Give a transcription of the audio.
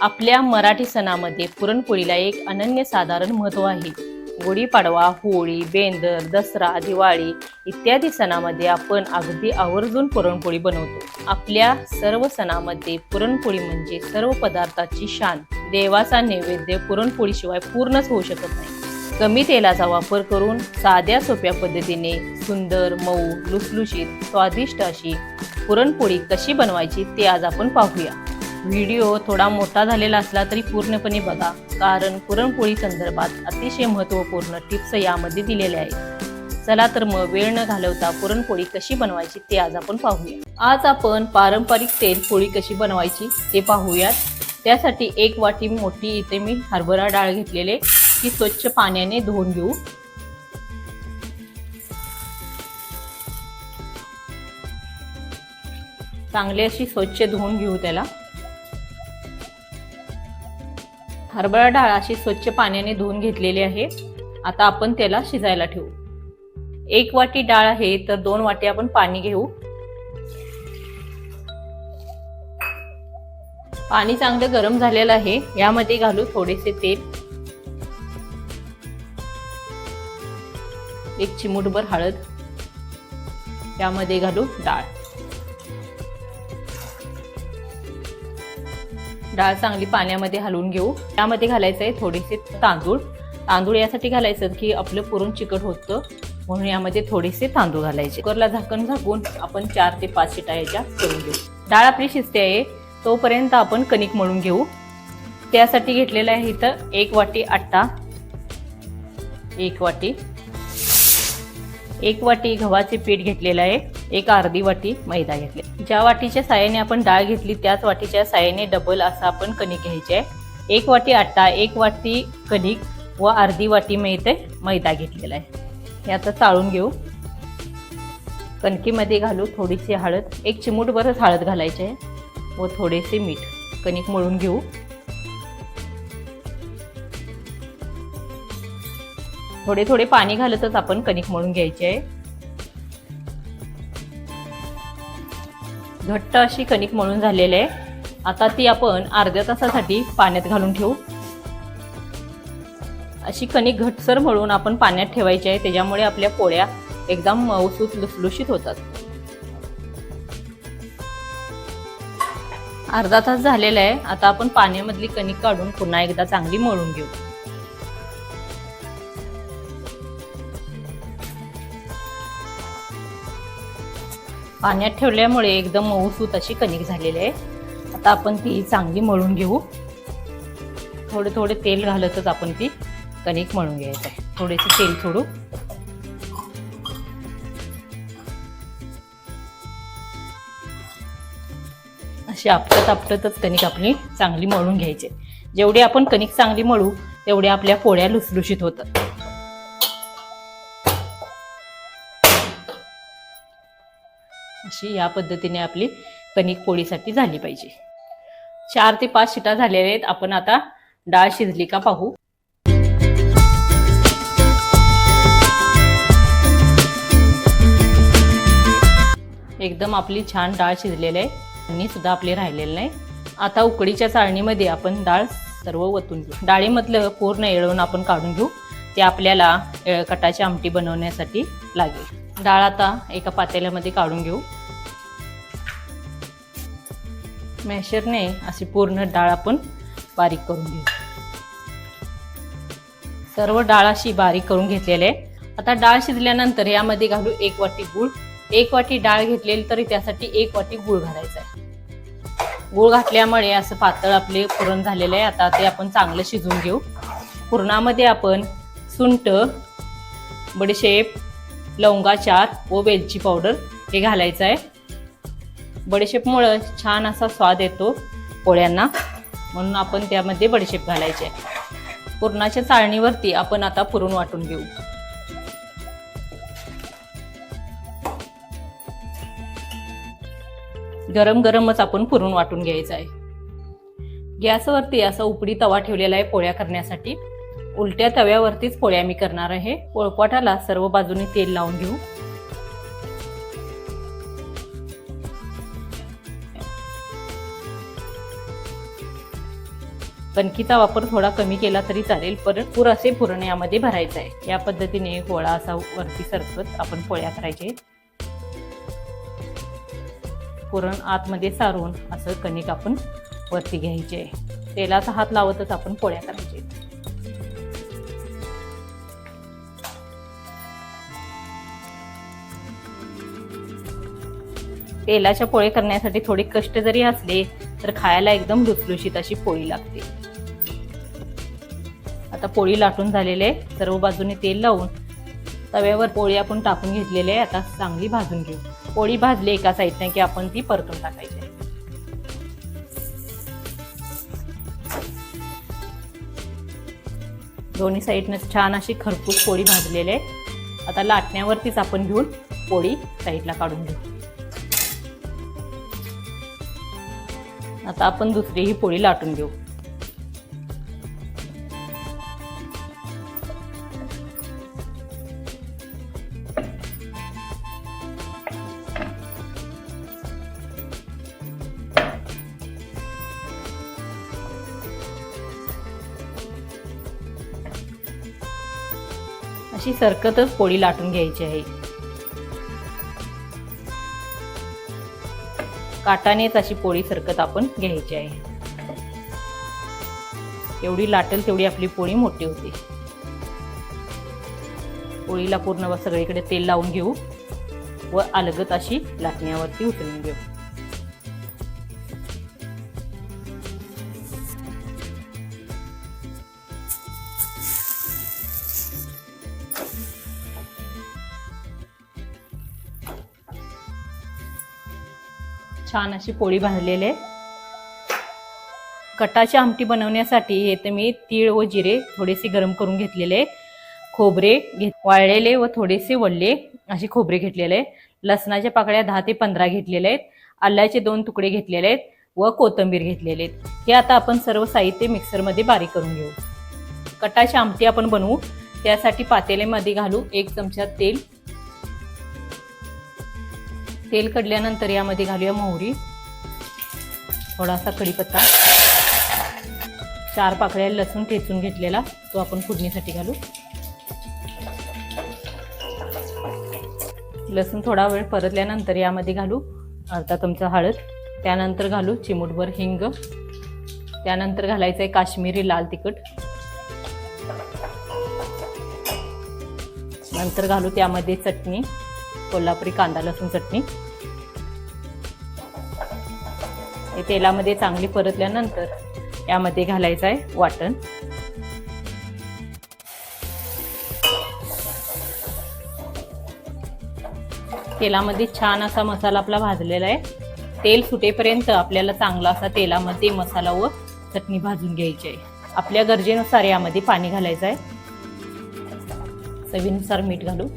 आपल्या मराठी सणामध्ये पुरणपोळीला एक अनन्यसाधारण महत्त्व आहे. गुढीपाडवा होळी बेंदर दसरा दिवाळी इत्यादी सणामध्ये आपण अगदी आवर्जून पुरणपोळी बनवतो. आपल्या सर्व सणामध्ये पुरणपोळी म्हणजे सर्व पदार्थाची शान. देवाचा नैवेद्य पुरणपोळीशिवाय पूर्णच होऊ शकत नाही. कमी तेलाचा वापर करून साध्या सोप्या पद्धतीने सुंदर मऊ लुसलुशीत स्वादिष्ट अशी पुरणपोळी कशी बनवायची ते आज आपण पाहूया. व्हिडिओ थोडा मोठा झालेला असला तरी पूर्णपणे बघा. कारण पुरणपोळी संदर्भात अतिशय महत्त्वपूर्ण टिप्स यामध्ये दिलेल्या आहेत. चला तर मग वेळ न घालवता पुरणपोळी कशी बनवायची ते आज आपण पाहूया. आज आपण पारंपरिक तेल पोळी कशी बनवायची ते पाहूयात. त्यासाठी एक वाटी मोठी इथे मी हरभरा डाळ घेतलेले ती स्वच्छ पाण्याने धुवून घेऊ. चांगली अशी स्वच्छ धुवून घेऊ त्याला. हरभरा डाळ अशी स्वच्छ पाण्याने धुवून घेतलेली आहे. आता आपण त्याला शिजायला ठेवू. एक वाटी डाळ आहे तर दोन वाटी आपण पाणी घेऊ. पाणी चांगलं गरम झालेलं आहे. यामध्ये घालू थोडेसे तेल. एक चिमूटभर हळद. यामध्ये घालू डाळ. डाळ चांगली पाण्यामध्ये हलवून घेऊ. त्यामध्ये घालायचं आहे थोडेसे तांदूळ. तांदूळ यासाठी घालायचं की आपलं पुरण चिकट होतं. म्हणून यामध्ये थोडेसे तांदूळ घालायचे. कुकरला झाकण झाकून आपण चार ते पाच शिटा याच्या करून घेऊ. डाळ आपली शिजते आहे. तोपर्यंत आपण कणिक मळून घेऊ. त्यासाठी घेतलेलं आहे इथं एक वाटी आट्टा. एक वाटी. एक वाटी गव्हाचे पीठ घेतलेलं आहे. एक अर्धी वाटी मैदा घेतले. ज्या वाटीच्या साह्याने आपण डाळ घेतली त्याच वाटीच्या साह्याने डबल असं आपण कणिक घ्यायचे आहे. एक वाटी आटा एक वाटी कणिक व अर्धी वाटी मैदे मैदा घेतलेला आहे. हे आता चाळून घेऊ. कणकीमध्ये घालू थोडीशी हळद. एक चिमूटभरच हळद घालायची आहे व थोडेसे मीठ. कणिक मळून घेऊ. थोडे थोडे पाणी घालतच आपण कणिक मळून घ्यायचे आहे. घट्ट अशी कणिक मळून झालेली आहे. आता ती आपण अर्ध्या तासासाठी पाण्यात घालून ठेवू. अशी कणिक घटसर मळून आपण पाण्यात ठेवायची आहे. त्याच्यामुळे आपल्या पोळ्या एकदम मऊसूत लुसलुशीत होतात. अर्धा तास झालेला आहे. आता आपण पाण्यामधली कणिक काढून पुन्हा एकदा चांगली मळून घेऊ. पाण्यात ठेवल्यामुळे एकदम मऊसूत अशी कणिक झालेली आहे. आता आपण ती चांगली मळून घेऊ. थोडे थोडे तेल घालतच आपण ती कणिक मळून घ्यायचं आहे. थोडेसे तेल सोडू. अशी आपटत आपटतच कणिक आपली चांगली मळून घ्यायची जेवढी आपण कणिक चांगली मळू तेवढ्या आपल्या पोळ्या लुसलुशीत होतात. अशी या पद्धतीने आपली कणिक पोळीसाठी झाली पाहिजे. चार ते पाच शिटा झालेल्या आहेत. आपण आता डाळ शिजली का पाहू. एकदम आपली छान डाळ शिजलेली आहे. आणि सुद्धा आपली राहिलेली नाही. आता उकडीच्या चाळणीमध्ये आपण डाळ सर्व वतून घेऊ. डाळीमधलं पूर्ण येळवून आपण काढून घेऊ. ते आपल्याला कटाची आमटी बनवण्यासाठी लागेल. डाळ आता एका पातेल्यामध्ये काढून घेऊ. मॅशरने अशी पूर्ण डाळ आपण बारीक करून घेऊ. सर्व डाळ अशी बारीक करून घेतलेली आहे. आता डाळ शिजल्यानंतर यामध्ये घालू एक वाटी गूळ. एक वाटी डाळ घेतलेली तरी त्यासाठी एक वाटी गूळ घालायचा आहे. गूळ घातल्यामुळे असं पातळ आपले पुरण झालेलं आहे. आता ते आपण चांगलं शिजवून घेऊ. पुरणामध्ये आपण सुंट बडीशेप लवंगा चार व वेलची पावडर हे घालायचं आहे. बडीशेपमुळं छान असा स्वाद येतो पोळ्यांना. म्हणून आपण त्यामध्ये बडीशेप घालायचे आहे. पुरणाच्या चाळणीवरती आपण आता पुरण वाटून घेऊ. गरम गरमच आपण पुरण वाटून घ्यायचं आहे. गॅसवरती असा उपडी तवा ठेवलेला आहे पोळ्या करण्यासाठी. उलट्या तव्यावरतीच पोळ्या मी करणार आहे. पोळपाटाला सर्व बाजूने तेल लावून घेऊ. कणकीचा वापर थोडा कमी केला तरी चालेल परत पूर असे पुरण यामध्ये भरायचं आहे. या पद्धतीने गोळा असा वरती सरकत आपण पोळ्या करायचे. पुरण आतमध्ये सारून असं कणिक आपण वरती घ्यायचे तेलाचा हात लावतच आपण पोळ्या करायचे तेलाच्या पोळे करण्यासाठी थोडे कष्ट जरी असले तर खायला एकदम लुसलुशीत अशी पोळी लागते. आता पोळी लाटून झालेले आहे सर्व बाजूने तेल लावून तव्यावर पोळी आपण टाकून घेतलेली आहे. आता चांगली भाजून घेऊ. पोळी भाजली एका साईडने की आपण ती परतून टाकायची आहे. दोन्ही साईडनं छान अशी खरपूस पोळी भाजलेली आहे. आता लाटण्यावरतीच आपण घेऊन पोळी साईडला काढून घेऊ. आता आपण दुसरी ही पोळी लाटून घेऊ. अशी सरकतच पोळी लाटून घ्यायची आहे. काटानेच अशी पोळी सरकत आपण घ्यायची आहे. एवढी लाटेल तेवढी आपली पोळी मोठी होते. पोळीला पूर्ण सगळीकडे तेल लावून घेऊ व अलगत अशी लाटण्यावरती उचलून घेऊ. छान अशी पोळी भाजलेली आहे. कटाची आमटी बनवण्यासाठी हे तर मी तीळ व जिरे थोडेसे गरम करून घेतलेले आहेत खोबरे घेत वाळलेले व थोडेसे वळले असे खोबरे घेतलेले लसणाच्या पाकळ्या दहा ते पंधरा घेतलेले आहेत. आल्याचे दोन तुकडे घेतलेले आहेत व कोथिंबीर घेतलेले आहेत. हे आता आपण सर्व साहित्य मिक्सरमध्ये बारीक करून घेऊ. कटाची आमटी आपण बनवू. त्यासाठी पातेल्यामध्ये घालू एक चमचा तेल. तेल कडल्यानंतर यामध्ये घालूया मोहरी. थोडासा कढीपत्ता. चार पाकळ्या लसूण ठेचून घेतलेला तो आपण फोडणीसाठी घालू. लसूण थोडा वेळ परतल्यानंतर यामध्ये घालू अर्धा चमचा हळद. त्यानंतर घालू चिमूटभर हिंग. त्यानंतर घालायचं आहे काश्मीरी लाल तिखट. नंतर घालू त्यामध्ये चटणी. कोल्हापुरी कांदा लसूण चटणी. हे तेलामध्ये चांगली परतल्यानंतर यामध्ये घालायचं आहे वाटण. तेलामध्ये छान असा मसाला आपला भाजलेला आहे. तेल सुटेपर्यंत आपल्याला चांगला असा तेलामध्ये मसाला व चटणी भाजून घ्यायची आहे. आपल्या गरजेनुसार यामध्ये पाणी घालायचं आहे. चवीनुसार मीठ घालू.